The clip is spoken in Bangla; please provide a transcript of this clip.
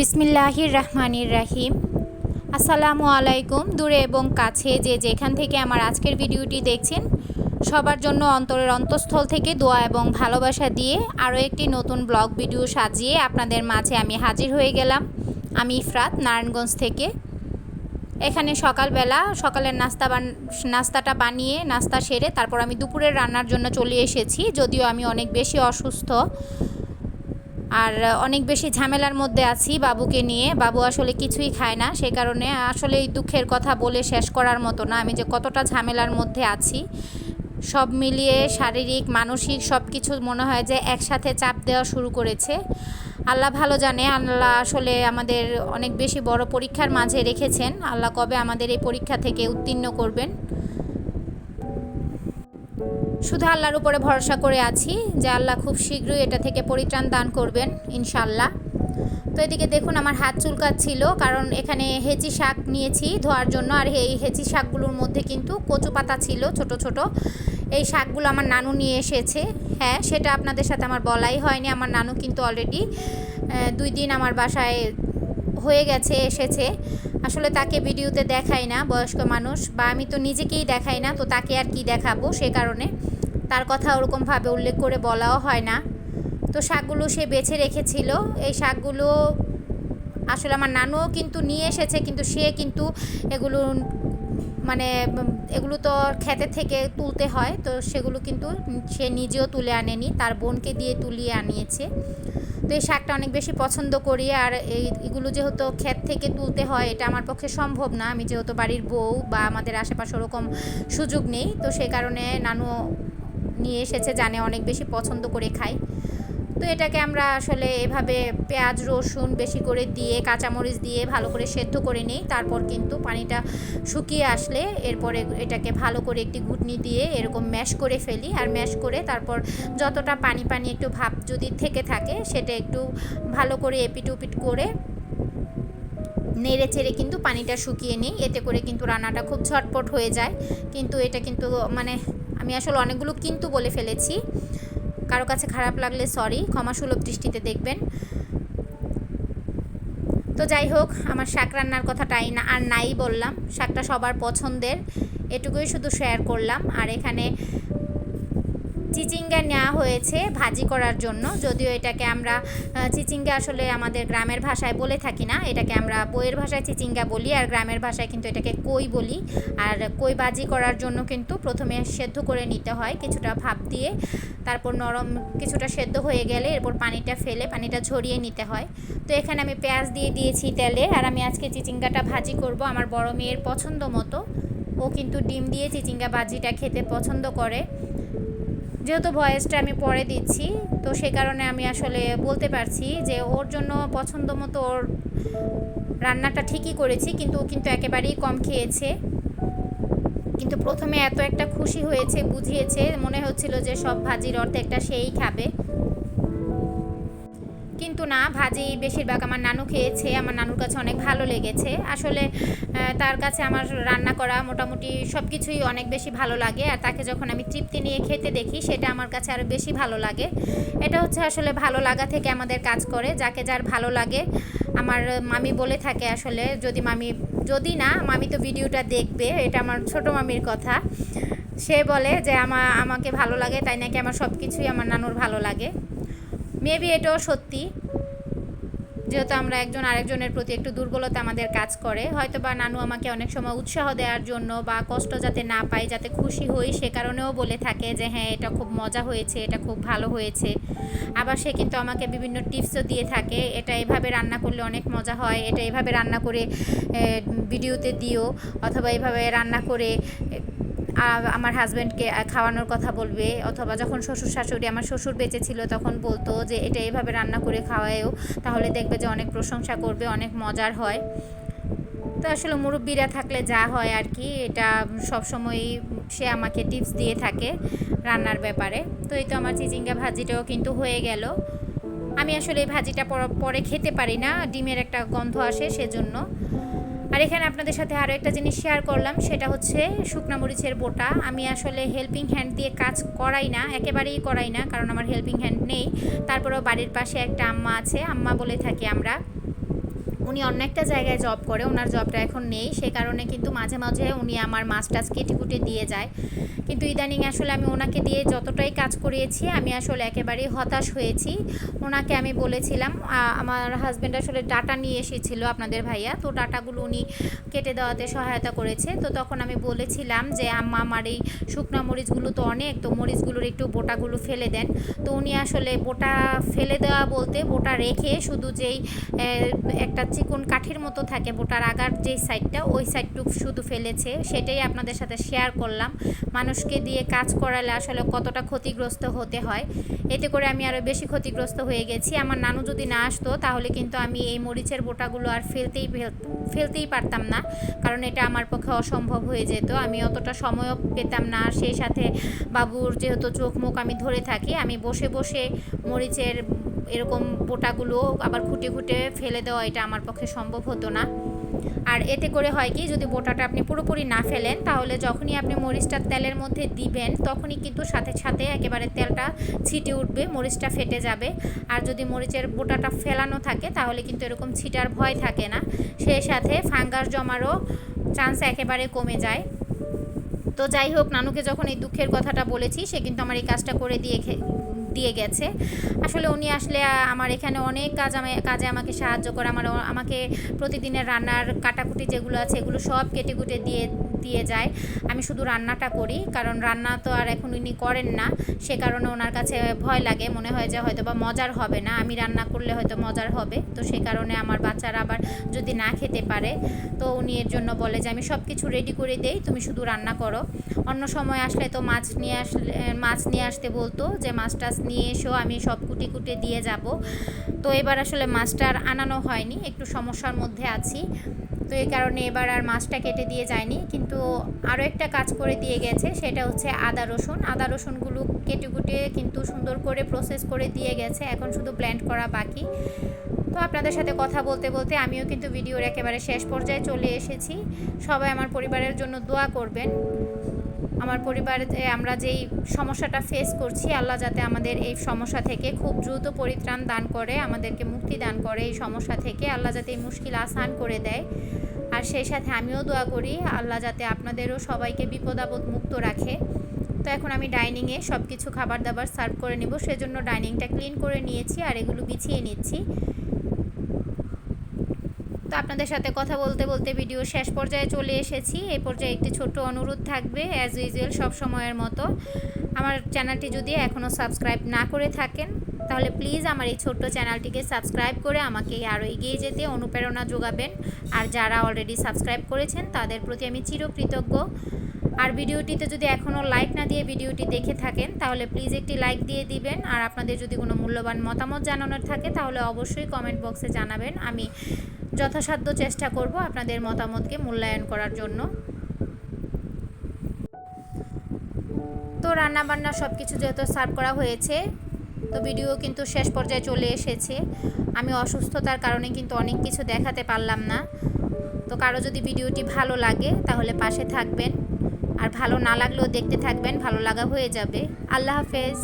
বিসমিল্লাহির রহমানির রাহিম আসসালামু আলাইকুম, দূরে এবং কাছে যে যেখান থেকে আমার আজকের ভিডিওটি দেখছেন, সবার জন্য অন্তরের অন্তঃস্থল থেকে দোয়া এবং ভালোবাসা দিয়ে আরও একটি নতুন ব্লগ ভিডিও সাজিয়ে আপনাদের মাঝে আমি হাজির হয়ে গেলাম। আমি ইফরাত, নারায়ণগঞ্জ থেকে। এখানে সকালবেলা সকালের নাস্তা নাস্তাটা বানিয়ে, নাস্তা সেরে তারপর আমি দুপুরের রান্নার জন্য চলে এসেছি, যদিও আমি অনেক বেশি অসুস্থ। আর অনেক বেশি ঝামেলার মধ্যে আছি বাবুকে নিয়ে। বাবু আসলে কিছুই খায় না, সে কারণে আসলে এই দুঃখের কথা বলে শেষ করার মতো না। আমি যে কতটা ঝামেলার মধ্যে আছি, সব মিলিয়ে শারীরিক, মানসিক সব কিছু মনে হয় যে একসাথে চাপ দেওয়া শুরু করেছে। আল্লাহ ভালো জানে, আল্লাহ আসলে আমাদের অনেক বেশি বড় পরীক্ষার মাঝে রেখেছেন। আল্লাহ কবে আমাদের এই পরীক্ষা থেকে উত্তীর্ণ করবেন। শুধু আল্লাহর উপরে ভরসা করে আছি যে আল্লাহ খুব শীঘ্রই এটা থেকে পরিত্রাণ দান করবেন ইনশাল্লাহ তো এদিকে দেখুন আমার হাত চুলকাচ্ছিল, কারণ এখানে হেঁচি শাক নিয়েছি ধোয়ার জন্য, আর এই হেঁচি শাকগুলোর মধ্যে কিন্তু কচু পাতা ছিল ছোট ছোট। এই শাকগুলো আমার নানু নিয়ে এসেছে। হ্যাঁ সেটা আপনাদের সাথে আমার বলাই হয়নি, আমার নানু কিন্তু অলরেডি দুই দিন আমার বাসায় হয়ে গেছে, এসেছে। আসলে তাকে ভিডিওতে দেখাই না বয়স্ক মানুষ বা আমি তো নিজেকেই দেখাই না, তো তাকে আর কি দেখাবো সে কারণে। তার কথা ওরকমভাবে উল্লেখ করে বলাও হয় না। তো শাকগুলো সে বেছে রেখেছিল। এই শাকগুলো আসলে আমার নানুও কিন্তু নিয়ে এসেছে, কিন্তু সে কিন্তু এগুলো মানে এগুলো তো ক্ষেতের থেকে তুলতে হয়, তো সেগুলো কিন্তু সে নিজেও তুলে আনেনি, তার বোনকে দিয়ে তুলিয়ে আনিয়েছে। তো এই শাকটা অনেক বেশি পছন্দ করি আর এই এগুলো যেহেতু ক্ষেত থেকে তুলতে হয়, এটা আমার পক্ষে সম্ভব না। আমি যেহেতু বাড়ির বউ বা আমাদের আশেপাশে ওরকম সুযোগ নেই, তো সেই কারণে নানু নিয়ে এসেছে, জানে অনেক বেশি পছন্দ করে খাই তো এটাকে আমরা আসলে এভাবে পেঁয়াজ, রসুন বেশি করে দিয়ে, কাঁচামরিচ দিয়ে ভালো করে সেদ্ধ করে নিই। তারপর কিন্তু পানিটা শুকিয়ে আসলে এরপরে এটাকে ভালো করে একটি ঘুটনি দিয়ে এরকম ম্যাশ করে ফেলি। আর ম্যাশ করে তারপর যতটা পানি পানি একটু ভাব যদি থেকে থাকে, সেটা একটু ভালো করে এপিট উপিট করে নেড়ে চেড়ে কিন্তু পানিটা শুকিয়ে নিই। এতে করে কিন্তু রান্নাটা খুব ঝটপট হয়ে যায়। কিন্তু এটা কিন্তু মানে আমি আসলে অনেকগুলো কিন্তু বলে ফেলেছি। কারও কাছে খারাপ লাগলে সরি ক্ষমাসুলভ দৃষ্টিতে দেখবেন। তো যাই হোক, আমার শাক রান্নার কথাটাই না, আর নাই বললাম। শাকটা সবার পছন্দের, এটুকুই শুধু শেয়ার করলাম। আর এখানে চিচিঙ্গা নেওয়া হয়েছে ভাজি করার জন্য। যদিও এটাকে আমরা চিচিঙ্গা আসলে আমাদের গ্রামের ভাষায় বলে থাকি না। এটাকে আমরা বইয়ের ভাষায় চিচিঙ্গা বলি আর গ্রামের ভাষায় কিন্তু এটাকে কই বলি। আর কই ভাজি করার জন্য কিন্তু প্রথমে সেদ্ধ করে নিতে হয় কিছুটা ভাপ দিয়ে। তারপর নরম কিছুটা সেদ্ধ হয়ে গেলে এরপর পানিটা ফেলে পানিটা ঝরিয়ে নিতে হয়। তো এখানে আমি পেঁয়াজ দিয়ে দিয়েছি তেলে আর আমি আজকে চিচিঙ্গাটা ভাজি করব আমার বড় মেয়ের পছন্দ মতো। ও কিন্তু ডিম দিয়ে চিচিঙ্গা ভাজিটা খেতে পছন্দ করে। যেহেতু ভয়েসটা আমি পরে দিচ্ছি, তো সে কারণে আমি আসলে বলতে পারছি যে ওর জন্য পছন্দ মতো ওর রান্নাটা ঠিকই করেছি, কিন্তু ও কিন্তু একেবারেই কম খেয়েছে। কিন্তু প্রথমে এত একটা খুশি হয়েছে, বুঝিয়েছে, মনে হচ্ছিল যে সব ভাজির অর্ধেকটা সেই খাবে। কিন্তু না, ভাজি বেশিরভাগ আমার নানু খেয়েছে, আমার নানুর কাছে অনেক ভালো লেগেছে। আসলে তার কাছে আমার রান্না করা মোটামুটি সব কিছুই অনেক বেশি ভালো লাগে, আর তাকে যখন আমি তৃপ্তি নিয়ে খেতে দেখি, সেটা আমার কাছে আরও বেশি ভালো লাগে। এটা হচ্ছে আসলে ভালো লাগা থেকে আমাদের কাজ করে, যাকে যার ভালো লাগে। আমার মামি বলে থাকে আসলে, যদি মামি, যদি না, মামি তো ভিডিওটা দেখবে, এটা আমার ছোট মামির কথা। সে বলে যে, আমা, আমাকে ভালো লাগে, তাই নাকি আমার সব কিছুই আমার নানুর ভালো লাগে? মেবি এটাও সত্যি, যেহেতু আমরা একজন আরেকজনের প্রতি একটু দুর্বলতা আমাদের কাজ করে হয়তো বা নানু আমাকে অনেক সময় উৎসাহ দেওয়ার জন্য বা কষ্ট যাতে না পাই, যাতে খুশি হই, সে কারণেও বলে থাকে যে হ্যাঁ এটা খুব মজা হয়েছে, এটা খুব ভালো হয়েছে। আবার সে কিন্তু আমাকে বিভিন্ন টিপসও দিয়ে থাকে, এটা এভাবে রান্না করলে অনেক মজা হয়, এটা এভাবে রান্না করে ভিডিওতে দিও, অথবা এভাবে রান্না করে আমার হাজব্যান্ডকে খাওয়ানোর কথা বলবে, অথবা যখন শ্বশুর শাশুড়ি আমার শ্বশুর বেঁচে ছিল তখন বলতো যে এটা এভাবে রান্না করে খাওয়ায়ও, তাহলে দেখবে যে অনেক প্রশংসা করবে, অনেক মজার হয়। তো আসলে মুরব্বীরা থাকলে যা হয় আর কি, এটা সবসময়ই সে আমাকে টিপস দিয়ে থাকে রান্নার ব্যাপারে। তো এই তো আমার চিচিঙ্গা ভাজিটাও কিন্তু হয়ে গেল। আমি আসলে এই ভাজিটা পরে খেতে পারি না, ডিমের একটা গন্ধ আসে সেজন্য। আর এখানে আপনাদের সাথে আরও একটা জিনিস শেয়ার করলাম, সেটা হচ্ছে শুকনা মরিচের বোটা। আমি আসলে হেল্পিং হ্যান্ড দিয়ে কাজ করাই না, একেবারেই করাই না, কারণ আমার হেল্পিং হ্যান্ড নেই। তারপরেও বাড়ির পাশে একটা আম্মা আছে, আম্মা বলে থাকি আমরা। উনি অন্য একটা জায়গায় জব করে, ওনার জবটা এখন নেই। সে কারণে কিন্তু মাঝে মাঝে উনি আমার মাছ টাছ কেটে কুটে দিয়ে যায়। কিন্তু ইদানিং আসলে আমি ওনাকে দিয়ে যতটাই কাজ করিয়েছি, আমি আসলে একেবারেই হতাশ হয়েছি। ওনাকে আমি বলেছিলাম আমার হাজব্যান্ড আসলে ডাটা নিয়ে এসেছিল আপনাদের ভাইয়া। তো ডাটাগুলো উনি কেটে দেওয়াতে সহায়তা করেছে। তো তখন আমি বলেছিলাম যে, আম্মা, আমার এই শুকনা মরিচগুলো তো অনেক, তো মরিচগুলোর একটু বোটাগুলো ফেলে দেন। তো উনি আসলে বোটা ফেলে দেওয়া বলতে বোটা রেখে শুধু যেই একটা চিকন কাঠির মতো থাকে, বোটার আগার যেই সাইডটা ওই সাইডটুকু শুধু ফেলেছে। সেটাই আপনাদের সাথে শেয়ার করলাম। মানুষকে দিয়ে কাজ করালে আসলে কতটা ক্ষতিগ্রস্ত হতে হয়। এতে করে আমি আরও বেশি ক্ষতিগ্রস্ত হয়ে গেছি। আমার নানু যদি না আসতো, তাহলে কিন্তু আমি এই মরিচের বোটাগুলো আর ফেলতেই ফেলতেই পারতাম না। কারণ এটা আমার পক্ষে অসম্ভব হয়ে যেত। আমি অতটা সময়ও পেতাম না। সেই সাথে বাবুর যেহেতু চোখ মুখ আমি ধরে থাকি, আমি বসে বসে মরিচের এরকম বোটাগুলো আবার খুঁটে খুঁটে ফেলে দেওয়া এটা আমার পক্ষে সম্ভব হতো না। আর এতে করে হয় কি, যদি বোটাটা আপনি পুরোপুরি না ফেলেন, তাহলে যখনই আপনি মরিচটা তেলের মধ্যে দিবেন, তখনই কিন্তু সাথে সাথে একেবারে তেলটা ছিটে উঠবে, মরিচটা ফেটে যাবে। আর যদি মরিচের বোটাটা ফেলানো থাকে, তাহলে কিন্তু এরকম ছিটার ভয় থাকে না। সেই সাথে ফাঙ্গাস জমারও চান্স একেবারে কমে যায়। তো যাই হোক, নানুকে যখন এই দুঃখের কথাটা বলেছি, সে কিন্তু আমার এই কাজটা করে দিয়ে দিয়ে গেছে। আসলে উনি আসলে আমার এখানে অনেক কাজ কাজে আমাকে সাহায্য করে। আমার আমাকে প্রতিদিনের রান্নার কাটাকুটি যেগুলো আছে, এগুলো সব কেটে কুটে দিয়ে দিয়ে যায়। আমি শুধু রান্নাটা করি, কারণ রান্না তো আর এখন উনি করেন না। সে কারণে ওনার কাছে ভয় লাগে, মনে হয় যে হয়তো বা মজার হবে না। আমি রান্না করলে হয়তো মজার হবে। তো সে কারণে আমার বাচ্চারা আবার যদি না খেতে পারে, তো উনি এর জন্য বলে যে, আমি সব কিছু রেডি করে দেই, তুমি শুধু রান্না করো। অন্য সময় আসলে তো মাছ নিয়ে আসলে, মাছ নিয়ে আসতে বলতো যে, মাছ টাছ নিয়ে এসো, আমি সব কুটি কুটে দিয়ে যাব। তো এবার আসলে মাছটা আর আনানো হয়নি, একটু সমস্যার মধ্যে আছি। তো এই কারণে এবার আর মাছটা কেটে দিয়ে যায়নি। কিন্তু আরও একটা কাজ করে দিয়ে গেছে, সেটা হচ্ছে আদা রসুন। আদা রসুনগুলো কেটে কুটে কিন্তু সুন্দর করে প্রসেস করে দিয়ে গেছে, এখন শুধু ব্ল্যান্ড করা বাকি। তো আপনাদের সাথে কথা বলতে বলতে আমিও কিন্তু ভিডিওর একেবারে শেষ পর্যায়ে চলে এসেছি। সবাই আমার পরিবারের জন্য দোয়া করবেন। আমার পরিবারে আমরা যেই সমস্যাটা ফেস করছি, আল্লাহ যাতে আমাদের এই সমস্যা থেকে খুব দ্রুত পরিত্রাণ দান করে, আমাদেরকে মুক্তি দান করে এই সমস্যা থেকে, আল্লাহ যাতে এই মুশকিল আসান করে দেয়। আর সেই সাথে আমিও দোয়া করি, আল্লাহ যাতে আপনাদেরও সবাইকে বিপদ মুক্ত রাখে। তো এখন আমি ডাইনিংয়ে সব কিছু খাবার দাবার সার্ভ করে নেব, সেজন্য ডাইনিংটা ক্লিন করে নিয়েছি আর এগুলো বিছিয়ে নিচ্ছি। তো আপনাদের সাথে কথা বলতে বলতে ভিডিও শেষ পর্যায়ে চলে এসেছি। এই পর্যায়ে একটি ছোট্ট অনুরোধ থাকবে অ্যাজ ইউজুয়াল সব সময়ের মতো। আমার চ্যানেলটি যদি এখনও সাবস্ক্রাইব না করে থাকেন, তাহলে প্লিজ আমার এই ছোট্ট চ্যানেলটিকে সাবস্ক্রাইব করে আমাকে আরও এগিয়ে যেতে, অনুপ্রেরণা যোগাবেন। আর যারা অলরেডি সাবস্ক্রাইব করেছেন, তাদের প্রতি আমি চিরকৃতজ্ঞ। আর ভিডিওটিতে যদি এখনও লাইক না দিয়ে ভিডিওটি দেখে থাকেন, তাহলে প্লিজ একটি লাইক দিয়ে দিবেন। আর আপনাদের যদি কোনো মূল্যবান মতামত জানানোর থাকে, তাহলে অবশ্যই কমেন্ট বক্সে জানাবেন। আমি যথাসাধ্য চেষ্টা করব আপনাদের মতামতকে মূল্যায়ন করার জন্য। তো রান্না বান্না সব কিছু যেহেতু সার্ভ করা হয়েছে, তো ভিডিও কিন্তু শেষ পর্যায়ে চলে এসেছে। আমি অসুস্থতার কারণে কিন্তু অনেক কিছু দেখাতে পারলাম না। তো কারও যদি ভিডিওটি ভালো লাগে, তাহলে পাশে থাকবেন। আর ভালো না লাগলেও দেখতে থাকবেন, ভালো লাগা হয়ে যাবে। আল্লাহ হাফেজ।